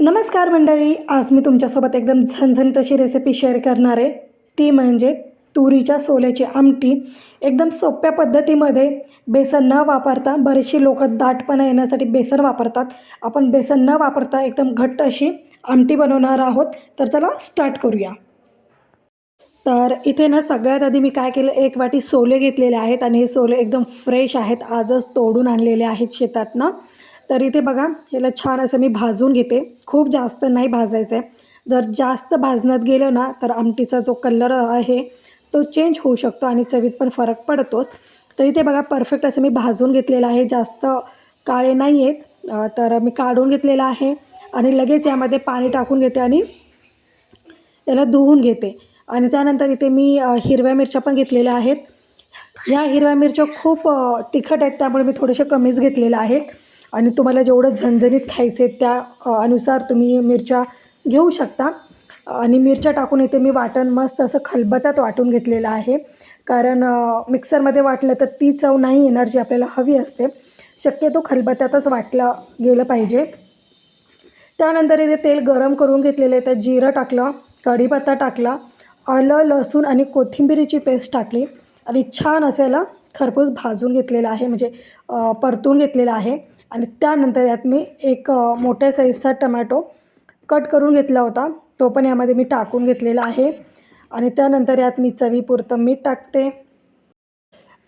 नमस्कार मंडळी आज मी तुमच्यासोबत एकदम झणझणीत अशी रेसिपी शेअर करणार आहे. ती म्हणजे तुरीच्या सोल्याची आमटी. एकदम सोप्या पद्धतीमध्ये बेसन न वापरता बरेचशी लोक दाटपणा येण्यासाठी बेसन वापरतात. आपण बेसन न वापरता एकदम घट्ट अशी आमटी बनवणार आहोत. तर चला स्टार्ट करूया. तर इथे ना सगळ्यात आधी मी काय केलं एक वाटी सोले घेतलेले आहेत आणि हे सोले एकदम फ्रेश आहेत आजच तोडून आणलेले आहेत शेतातनं. तर इथे बघा याला छान असं मी भाजून घेते. खूप जास्त नाही भाजायचं आहे जर जास्त भाजण्यात गेलं ना तर आमटीचा जो कलर आहे तो चेंज होऊ शकतो आणि चवीत पण फरक पडतोच. तर इथे बघा परफेक्ट असं मी भाजून घेतलेलं आहे. जास्त काळे नाही आहेत तर मी काढून घेतलेलं आहे आणि लगेच यामध्ये पाणी टाकून घेते आणि याला धुवून घेते. आणि त्यानंतर इथे मी हिरव्या मिरच्या पण घेतलेल्या आहेत. ह्या हिरव्या मिरच्या खूप तिखट आहेत त्यामुळे मी थोडेसे कमीच घेतलेल्या आहेत. आणि तुम्हाला जेवढं झणझणीत खायचे त्या अनुसार तुम्ही मिरच्या घेऊ शकता. आणि मिरच्या टाकून इथे मी वाटण मस्त असं खलबत्यात वाटून घेतलेलं आहे. कारण मिक्सरमध्ये वाटलं तर ती चव नाही येणार जी आपल्याला हवी असते. शक्यतो खलबत्यातच वाटलं गेलं पाहिजे. त्यानंतर इथे तेल गरम करून घेतलेलं आहे. त्यात जिरं टाकलं कढीपत्ता टाकला आलं लसूण आणि कोथिंबिरीची पेस्ट टाकली. आणि छान असायला खरपूस भाजून घेतलेलं आहे. म्हणजे परतून घेतलेलं आहे. आणि त्यानंतर यात मी एक मोठ्या साईजचा टमॅटो कट करून घेतला होता. तो पण यामध्ये मी टाकून घेतलेला आहे. आणि त्यानंतर यात मी चवीपुरतं मीठ टाकते.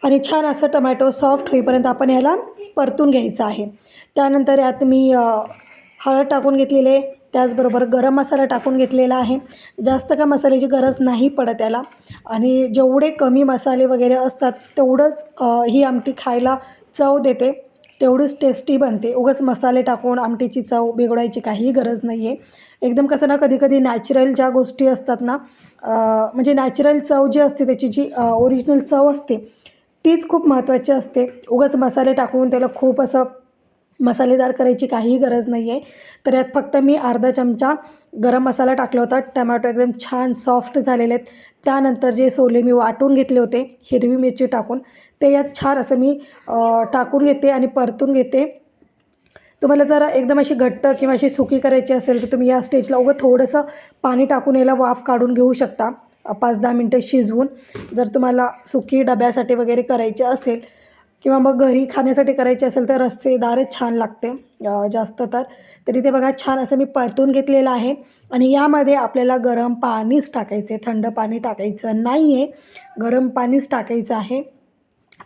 आणि छान असं टमॅटो सॉफ्ट होईपर्यंत आपण याला परतून घ्यायचं आहे. त्यानंतर यात मी हळद टाकून घेतलेली आहे. त्याचबरोबर गरम मसाला टाकून घेतलेला आहे. जास्त का मसाल्याची गरज नाही पडत याला. आणि जेवढे कमी मसाले वगैरे असतात तेवढंच ही आमटी खायला चव देते. तेवढीच टेस्टी बनते. उगाच मसाले टाकून आमटीची चव बिघडायची काहीही गरज नाही आहे एकदम कसं ना कधी कधी नॅचरल ज्या गोष्टी असतात ना म्हणजे नॅचरल चव जी असते त्याची जी ओरिजिनल चव असते तीच खूप महत्त्वाची असते. उगाच मसाले टाकून त्याला खूप असं मसालेदार करायची काहीही गरज नाही आहे तर यात फक्त मी अर्धा चमचा गरम मसाला टाकला होता. टमॅटो एकदम छान सॉफ्ट झालेले आहेत. त्यानंतर जे सोले मी वाटून घेतले होते हिरवी मिरची टाकून ते यात छान असं मी टाकून घेते आणि परतून घेते. तुम्हाला जरा एकदम अशी घट्ट किंवा अशी सुकी करायची असेल तर तुम्ही या स्टेजला उगं थोडंसं पाणी टाकून याला वाफ काढून घेऊ शकता. पाच दहा मिनटं शिजवून जर तुम्हाला सुकी डब्यासाठी वगैरे करायची असेल किंवा मग घरी खाण्यासाठी करायची असेल तर रस्सेदारच छान लागते जास्त तर. तरी ते बघा छान असं मी परतून घेतलेलं आहे. आणि यामध्ये आपल्याला गरम पाणीच टाकायचं आहे थंड पाणी टाकायचं नाही आहे गरम पाणीच टाकायचं आहे.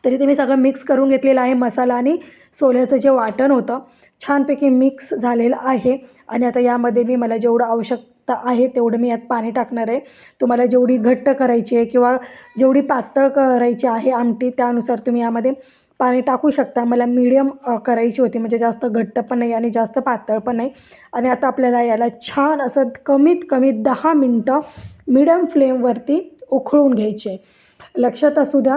तरी ते मी सगळं मिक्स करून घेतलेलं आहे. मसाला आणि सोल्याचं जे वाटण होतं छानपैकी मिक्स झालेलं आहे. आणि आता यामध्ये मी मला जेवढं आवश्यकता आहे तेवढं मी यात पाणी टाकणार आहे. तुम्हाला जेवढी घट्ट करायची आहे किंवा जेवढी पातळ करायची आहे आमटी त्यानुसार तुम्ही यामध्ये पाणी टाकू शकता. मला मीडियम करायची होती. म्हणजे जास्त घट्ट पण नाही आणि जास्त पातळ पण नाही. आणि आता आपल्याला याला छान असं कमीत कमी दहा मिनटं मीडियम फ्लेमवरती उखळून घ्यायचे. लक्षात असू द्या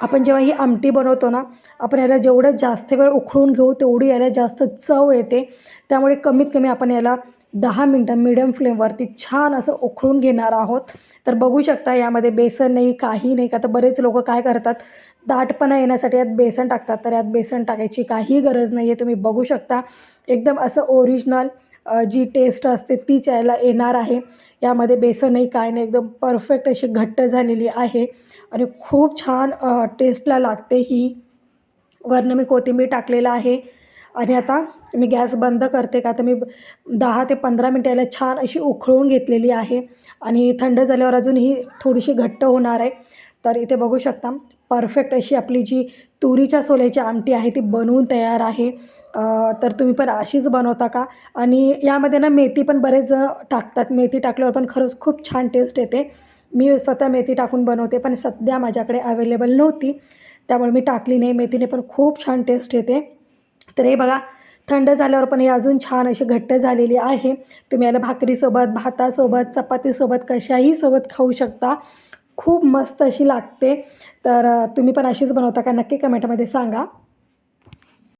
आपण जेव्हा ही आमटी बनवतो ना आपण याला जेवढं जास्त वेळ उखळून घेऊ तेवढी याला जास्त चव येते. त्यामुळे कमीत कमी आपण याला दहा मिनटं मिडियम फ्लेमवरती छान असं उखळून घेणार आहोत. तर बघू शकता यामध्ये बेसन नाही काही नाही. का तर बरेच लोक काय करतात दाटपणा येण्यासाठी यात बेसन टाकतात. तर यात बेसन टाकायची काही गरज नाही आहे तुम्ही बघू शकता एकदम असं ओरिजिनल जी टेस्ट असते तीच यायला येणार आहे. यामध्ये बेसनही काय नाही. एकदम परफेक्ट अशी घट्ट झालेली आहे. आणि खूप छान टेस्टला लागते ही. वरनं मी कोथिंबीर टाकलेलं आहे. आणि आता मी गॅस बंद करते का तर मी दहा ते पंधरा मिनटं याला छान अशी उखळून घेतलेली आहे. आणि थंड झाल्यावर अजून ही थोडीशी घट्ट होणार आहे. तर इथे बघू शकता परफेक्ट अशी आपली जी तुरीच्या सोल्याची आमटी आहे ती बनवून तयार आहे. तर तुम्ही पण अशीच बनवता का? आणि यामध्ये ना मेथी पण बरेच टाकतात. मेथी टाकल्यावर पण खरंच खूप छान टेस्ट येते. मी स्वतः मेथी टाकून बनवते पण सध्या माझ्याकडे अवेलेबल नव्हती. त्यामुळे मी टाकली नाही. मेथीने पण खूप छान टेस्ट येते. तर हे बघा थंड झाल्यावर पण हे अजून छान अशी घट्ट झालेली आहे. तुम्ही याला भाकरीसोबत भातासोबत चपातीसोबत कशाही सोबत खाऊ शकता. खूप मस्त अशी लागते. तर तुम्ही पण अशीच बनवता का? नक्की कमेंटमध्ये सांगा.